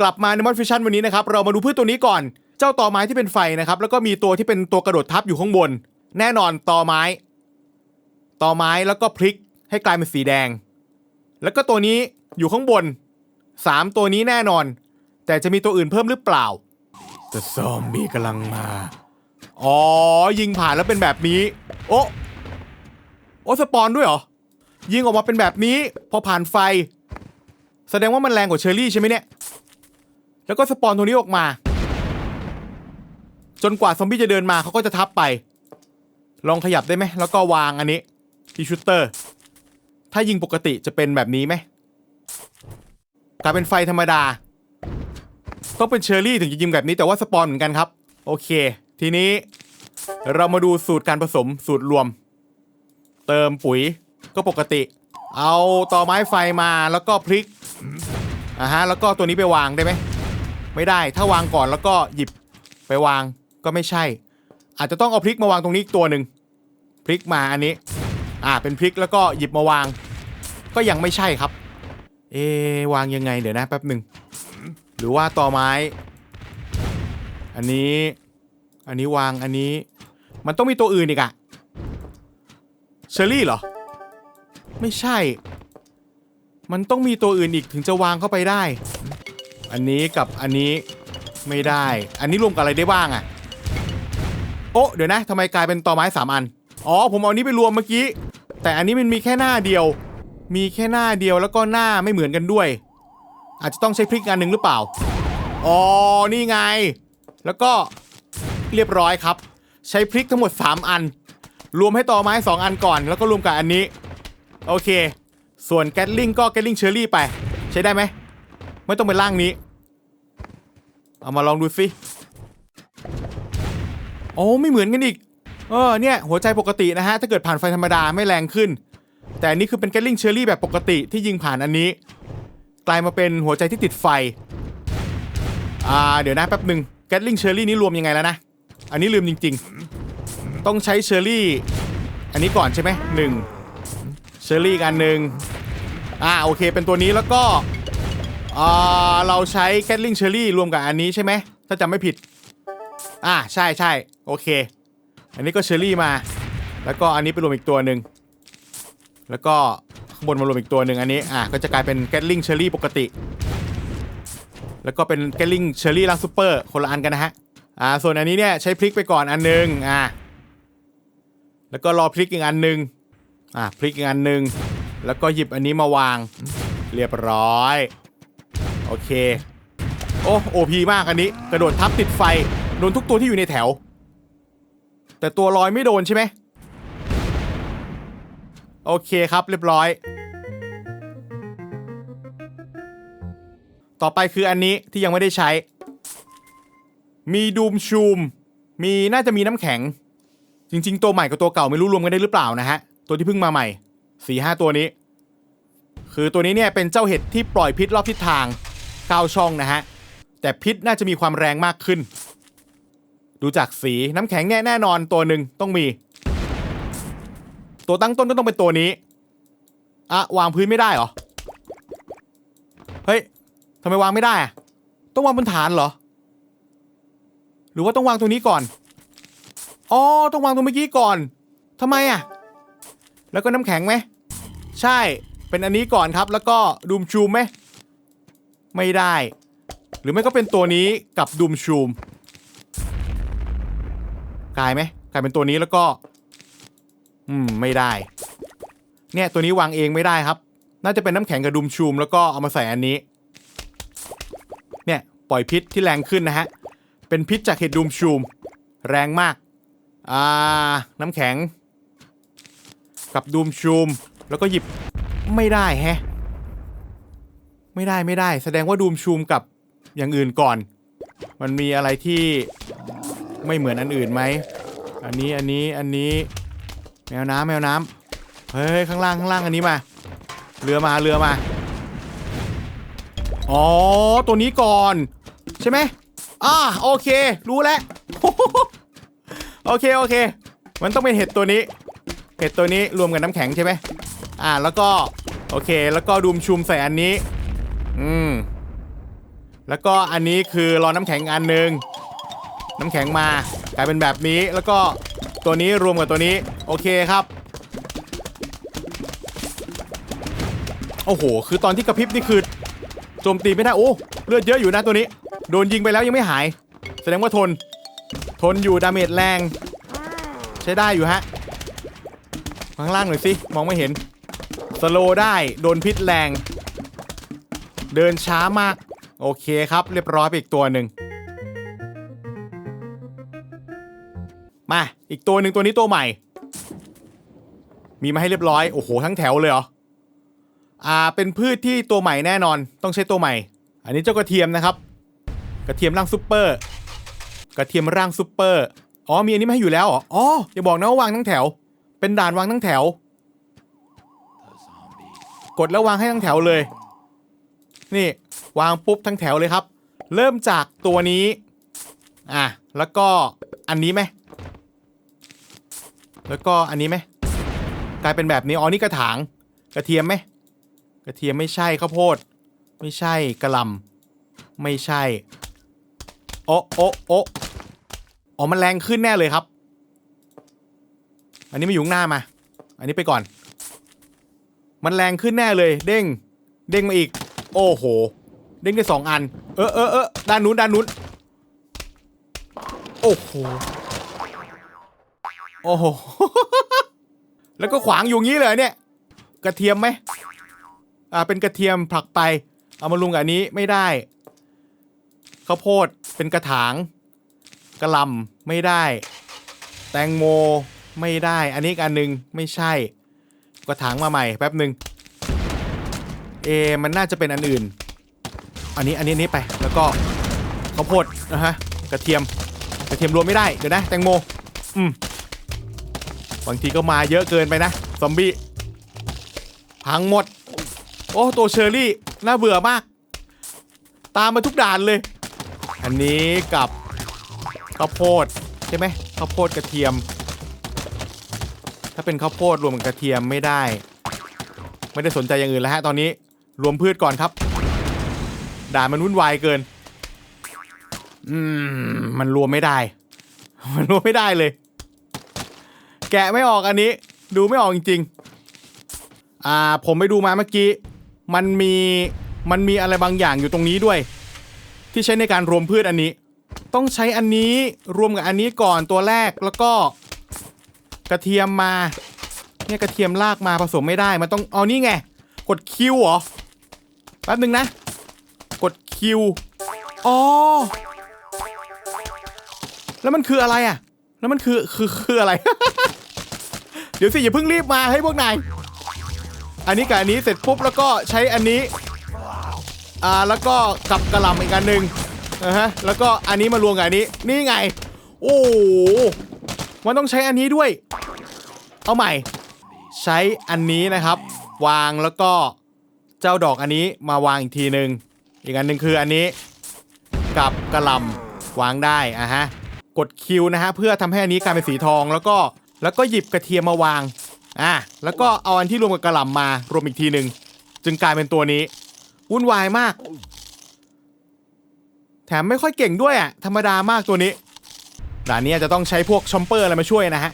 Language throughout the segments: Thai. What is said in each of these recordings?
กลับมาในมอดฟิชชั่นวันนี้นะครับเรามาดูพืชตัวนี้ก่อน เจ้าตอไม้ที่เป็นไฟนะครับ แล้วก็มีตัวที่เป็นตัวกระโดดทับอยู่ข้างบน แน่นอนตอไม้ตอไม้แล้วก็พลิกให้กลายเป็นสีแดง แล้วก็ตัวนี้อยู่ข้างบนสามตัวนี้แน่นอน แต่จะมีตัวอื่นเพิ่มหรือเปล่าแต่ซอมบี้กำลังมา อ๋อ ยิงผ่านแล้วเป็นแบบนี้ โอ้โอ้สปอนด้วยเหรอ ยิงออกมาเป็นแบบนี้ พอผ่านไฟ แสดงว่ามันแรงกว่าเชอร์รี่ใช่ไหมเนี่ย แล้วก็สปอนตัวนี้ออกมา จนกว่าซอมบี้จะเดินมาเขาก็จะทับไป ลองขยับได้ไหมแล้วก็วางอันนี้ที่ชูตเตอร์ ถ้ายิงปกติจะเป็นแบบนี้ไหมกลายเป็นไฟธรรมดา ต้องเป็นเชอร์รี่ถึงจะยิงแบบนี้แต่ว่าสปอนเหมือนกันครับ โอเค ทีนี้เรามาดูสูตรการผสมสูตรรวม เติมปุ๋ยก็ปกติ เอาต่อไม้ไฟมาแล้วก็พลิกอ่าฮะแล้วก็ตัวนี้ไปวางได้ไหม ไม่ได้ ถ้าวางก่อนแล้วก็หยิบไปวางก็ไม่ใช่ อาจจะต้องเอาพลิกมาวางตรงนี้อีกตัวหนึ่งพลิกมาอันนี้ อ่าเป็นพลิกแล้วก็หยิบมาวาง ก็ยังไม่ใช่ครับ เอวางยังไงเดี๋ยวนะแป๊บหนึ่งหรือว่าต่อไม้ อันนี้ อันนี้วางอันนี้ มันต้องมีตัวอื่นอีกอะเชอรี่เหรอ ไม่ใช่ มันต้องมีตัวอื่นอีกถึงจะวางเข้าไปได้ อันนี้กับอันนี้ไม่ได้ อันนี้รวมกับอะไรได้บ้างอะโอ้เดี๋ยวนะทำไมกลายเป็นตอไม้สามอัน อ๋อ ผมเอาอันนี้ไปรวมเมื่อกี้ แต่อันนี้มันมีแค่หน้าเดียว มีแค่หน้าเดียวแล้วก็หน้าไม่เหมือนกันด้วย อาจจะต้องใช้พริกอันหนึ่งหรือเปล่า อ๋อ นี่ไง แล้วก็เรียบร้อยครับ ใช้พริกทั้งหมด 3 อัน รวมให้ตอไม้ 2 อันก่อน แล้วก็รวมกับอันนี้ โอเค ส่วนแกตลิงก็แกตลิงเชอรี่ไป ใช้ได้ไหม ไม่ต้องเป็นร่างนี้ เอามาลองดูสิโอ้ไม่เหมือนกันอีก เออเนี่ย หัวใจปกตินะฮะ ถ้าเกิดผ่านไฟธรรมดาไม่แรงขึ้น แต่อันนี้คือเป็นแกตลิงเชอรี่แบบปกติที่ยิงผ่านอันนี้ กลายมาเป็นหัวใจที่ติดไฟ อ่า เดี๋ยวนะแป๊บหนึ่งแกตลิงเชอรี่นี้รวมยังไงแล้วนะ อันนี้ลืมจริง ๆ ต้องใช้เชอรี่ อันนี้ก่อนใช่ไหมหนึ่งเชอรี่กันหนึ่งอ่าโอเคเป็นตัวนี้แล้วก็ อ่าเราใช้แกตลิงเชอรี่รวมกับอันนี้ใช่ไหม ถ้าจำไม่ผิด อ่าใช่ใช่โอเค อันนี้ก็เชอรี่มา แล้วก็อันนี้ไปรวมอีกตัวหนึ่งแล้วก็ข้างบนมารวมอีกตัวหนึ่งอันนี้อ่าก็จะกลายเป็นแกตลิงเชอรี่ปกติ แล้วก็เป็นแกลลิงเชอร์รี่ลังซูเปอร์คนละอันกันนะฮะอ่าส่วนอันนี้เนี่ยใช้พลิกไปก่อนอันหนึ่งอ่าแล้วก็รอพลิกอีกอันหนึ่งอ่าพลิกอีกอันหนึ่งแล้วก็หยิบอันนี้มาวาง เรียบร้อย โอเค โอ้โอพีมากอันนี้ กระโดดทับติดไฟ โดนทุกตัวที่อยู่ในแถว แต่ตัวลอยไม่โดนใช่ไหม โอเคครับเรียบร้อย ต่อไปคืออันนี้ที่ยังไม่ได้ใช้ มีดูมชูม มีน่าจะมีน้ำแข็ง จริง ๆ ตัวใหม่กับตัวเก่าไม่รู้รวมกันได้หรือเปล่านะฮะ ตัวที่เพิ่งมาใหม่สี่ห้าตัวนี้ คือตัวนี้เนี่ยเป็นเจ้าเห็ดที่ปล่อยพิษรอบทิศทาง เก้าช่องนะฮะ แต่พิษน่าจะมีความแรงมากขึ้น ดูจากสีน้ำแข็งเนี่ยแน่นอนตัวหนึ่งต้องมี ตัวตั้งต้นก็ต้องเป็นตัวนี้อะวางพื้นไม่ได้เหรอ เฮ้ยทำไมวางไม่ได้อะต้องวางบนฐานเหรอ หรือว่าต้องวางตรงนี้ก่อน อ๋อ ต้องวางตรงเมื่อกี้ก่อนทำไมอะแล้วก็น้ำแข็งไหม ใช่ เป็นอันนี้ก่อนครับ แล้วก็ดูมชูมไหม ไม่ได้ หรือไม่ก็เป็นตัวนี้กับดูมชูมกลายไหมกลายเป็นตัวนี้แล้วก็ อืม ไม่ได้ เนี่ยตัวนี้วางเองไม่ได้ครับ น่าจะเป็นน้ำแข็งกับดูมชูม แล้วก็เอามาใส่อันนี้ เนี่ยปล่อยพิษที่แรงขึ้นนะฮะ เป็นพิษจากเห็ดดูมชูม แรงมาก อ่า น้ำแข็ง กับดูมชูม แล้วก็หยิบไม่ได้แฮะ ไม่ได้ไม่ได้ แสดงว่าดูมชูมกับอย่างอื่นก่อน มันมีอะไรที่ไม่เหมือนอันอื่นไหม อันนี้อันนี้อันนี้ แมวน้ำแมวน้ำเฮ้ยข้างล่างข้างล่างอันนี้มา เรือมาเรือมา อ๋อ ตัวนี้ก่อน ใช่ไหมอ่าโอเค รู้แล้ว โอเคโอเค มันต้องเป็นเห็ดตัวนี้ เห็ดตัวนี้รวมกับน้ำแข็งใช่ไหมอ่าแล้วก็โอเค แล้วก็ดูมชุมใส่อันนี้ อืม แล้วก็อันนี้คือรอน้ำแข็งอันหนึ่งน้ำแข็งมากลายเป็นแบบนี้แล้วก็ตัวนี้รวมกับตัวนี้ โอเคครับ โอ้โห คือตอนที่กระพริบนี่คือโจมตีไม่ได้โอ้เลือดเยอะอยู่นะตัวนี้ โดนยิงไปแล้วยังไม่หาย แสดงว่าทน ทนอยู่ดาเมจแรง ใช้ได้อยู่ฮะข้างล่างหน่อยสิ มองไม่เห็นสโลได้ โดนพิษแรง เดินช้ามาก โอเคครับ เรียบร้อยไปอีกตัวหนึ่งมา อีกตัวหนึ่งตัวนี้ตัวใหม่ มีมาให้เรียบร้อย โอ้โห ทั้งแถวเลยเหรอ อ่า เป็นพืชที่ตัวใหม่แน่นอน ต้องใช้ตัวใหม่ อันนี้เจ้ากระเทียมนะครับ กระเทียมร่างซุปเปอร์ กระเทียมร่างซุปเปอร์ อ๋อ มีอันนี้มาให้อยู่แล้วเหรอ อ๋อ อย่าบอกนะว่าวางทั้งแถว เป็นด่านวางทั้งแถว กดแล้ววางให้ทั้งแถวเลย นี่วางปุ๊บทั้งแถวเลยครับ เริ่มจากตัวนี้ อะ แล้วก็อันนี้ไหม แล้วก็อันนี้ไหม กลายเป็นแบบนี้ อ๋อ นี่กระถาง กระเทียมไหม กระเทียมไม่ใช่ข้าวโพด ไม่ใช่กระลำไม่ใช่ โอะโอะโอะอ๋อ มันแรงขึ้นแน่เลยครับ อันนี้ไม่อยู่หน้ามา อันนี้ไปก่อน มันแรงขึ้นแน่เลย เด้ง เด้งมาอีก โอ้โห เด้งได้สองอัน เออเออเออด้านนู้นด้านนู้น โอ้โห โอ้โห แล้วก็ขวางอยู่งี้เลยเนี่ย กระเทียมไหม อ่า เป็นกระเทียมผลักไป เอามาลุงกับอันนี้ไม่ได้ ข้าวโพดเป็นกระถาง กระลำไม่ได้ แตงโมไม่ได้ อันนี้อีกอันหนึงไม่ใช่ กระถางมาใหม่แป๊บหนึ่ง เอมันน่าจะเป็นอันอื่น อันนี้อันนี้นนี้ไป แล้วก็ข้าวโพดนะฮะกระเทียมกระเทียมรวมไม่ได้เดี๋ยวนะแตงโมอืมบางทีก็มาเยอะเกินไปนะซอมบี้พังหมด โอ้ตัวเชอร์รี่น่าเบื่อมาก ตามมาทุกด่านเลย อันนี้กับข้าวโพดใช่ไหมข้าวโพดกระเทียม ถ้าเป็นข้าวโพดรวมกับกระเทียมไม่ได้ ไม่ได้สนใจอย่างอื่นแล้วฮะตอนนี้ รวมพืชก่อนครับ ด่านมันวุ่นวายเกิน อืม มันรวมไม่ได้ มันรวมไม่ได้เลย แกะไม่ออกอันนี้ ดูไม่ออกจริงๆ อ่า ผมไปดูมาเมื่อกี้ มันมี มันมีอะไรบางอย่างอยู่ตรงนี้ด้วย ที่ใช้ในการรวมพืชอันนี้ ต้องใช้อันนี้รวมกับอันนี้ก่อนตัวแรกแล้วก็ กระเทียมมา เนี่ยกระเทียมลากมาผสมไม่ได้ มันต้อง เอานี่ไง กดคิวเหรอ แป๊บนึงนะ กดคิวอ๋อ แล้วมันคืออะไรอะ แล้วมันคือคือคืออะไร เดี๋ยวสิอย่าเพิ่งรีบมาให้พวกนาย อันนี้กับอันนี้เสร็จปุ๊บแล้วก็ใช้อันนี้ อ่าแล้วก็กับกระหลำอีกอันหนึ่งนะฮะ แล้วก็อันนี้มารวมกับอันนี้ นี่ไง โอ้มันต้องใช้อันนี้ด้วย เอาใหม่ ใช้อันนี้นะครับ วางแล้วก็ เจ้าดอกอันนี้มาวางอีกทีหนึ่งอีกอันหนึ่งคืออันนี้กับกระลำวางได้อะฮะกดคิวนะฮะเพื่อทำให้อันนี้กลายเป็นสีทองแล้วก็แล้วก็หยิบกระเทียมมาวางอะแล้วก็เอาอันที่รวมกับกระหล่ำมารวมอีกทีหนึ่งจึงกลายเป็นตัวนี้วุ่นวายมาก แถมไม่ค่อยเก่งด้วยอะธรรมดามากตัวนี้ด่านนี้จะต้องใช้พวกชอมเปอร์อะไรมาช่วยนะฮะ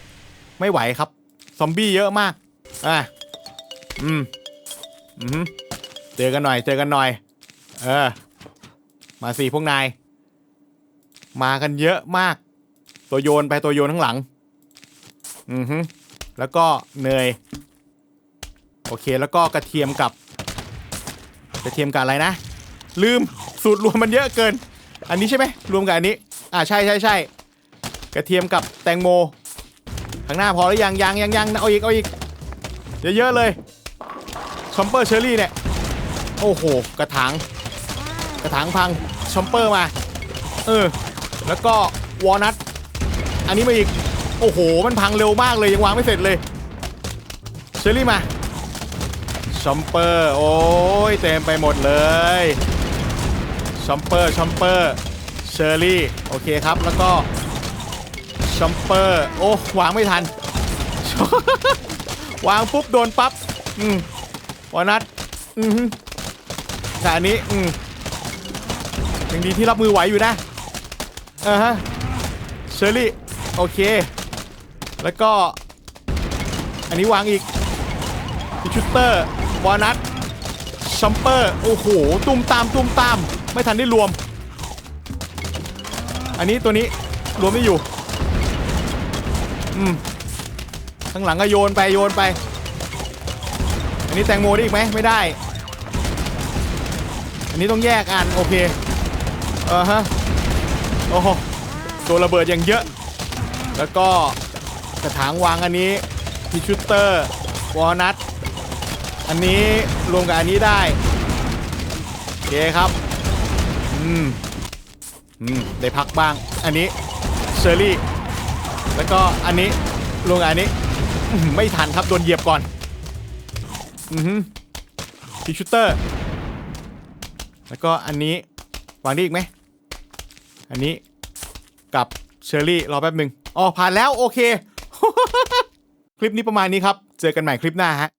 ไม่ไหวครับ ซอมบี้เยอะมากอะอืมอืม เจอกันหน่อย เจอกันหน่อย เออ มาสิพวกนาย มากันเยอะมาก ตัวโยนไปตัวโยนข้างหลัง อือฮึแล้วก็เนย โอเค แล้วก็กระเทียมกับ กระเทียมกับอะไรนะ ลืม สูตรรวมมันเยอะเกิน อันนี้ใช่ไหม รวมกับอันนี้ อ่าใช่ใช่ใช่ กระเทียมกับแตงโม ข้างหน้าพอหรือยังยังยังยังเอาอีกเอาอีก เยอะๆเลย ชอมเปอร์เชอรี่เนี่ย โอ้โห กระถาง กระถางพัง ชอมเปอร์มา เออ แล้วก็วอลนัท อันนี้มาอีก โอ้โห มันพังเร็วมากเลย ยังวางไม่เสร็จเลย เชอรี่มา ชอมเปอร์ โอ้ย เต็มไปหมดเลย ชอมเปอร์ ชอมเปอร์ เชอรี่ โอเคครับ แล้วก็ ชอมเปอร์ โอ้วางไม่ทัน วางปุ๊บโดนปั๊บ อืมวอนัท อืม แต่อันนี้อืมยังดีที่รับมือไหวอยู่นะอ่าฮะเชอรี่โอเค แล้วก็ อันนี้วางอีกพิชูเตอร์วอนัทชัมเปอร์โอ้โหตุ้มตามตุ้มตาม ไม่ทันได้รวม อันนี้ตัวนี้รวมไม่อยู่ อืมข้างหลังก็โยนไปโยนไป อันนี้แตงโมได้อีกไหมไม่ได้ อันนี้ต้องแยกอันโอเคเออฮะโอ้โหตัวระเบิดอย่างเยอะ แล้วก็กระถางวางอันนี้พิชูเตอร์วอลนัทอันนี้รวมกับอันนี้ได้โอเคครับอืมอืมได้พักบ้าง อันนี้เชอร์รี่ แล้วก็อันนี้รวมกับอันนี้ไม่ทันครับโดนเหยียบก่อนอือฮึพิชูเตอร์ แล้วก็อันนี้วางได้อีกไหม อันนี้กับเชอร์รี่รอแป๊บหนึ่งอ๋อผ่านแล้วโอเค คลิปนี้ประมาณนี้ครับ เจอกันใหม่คลิปหน้าฮะ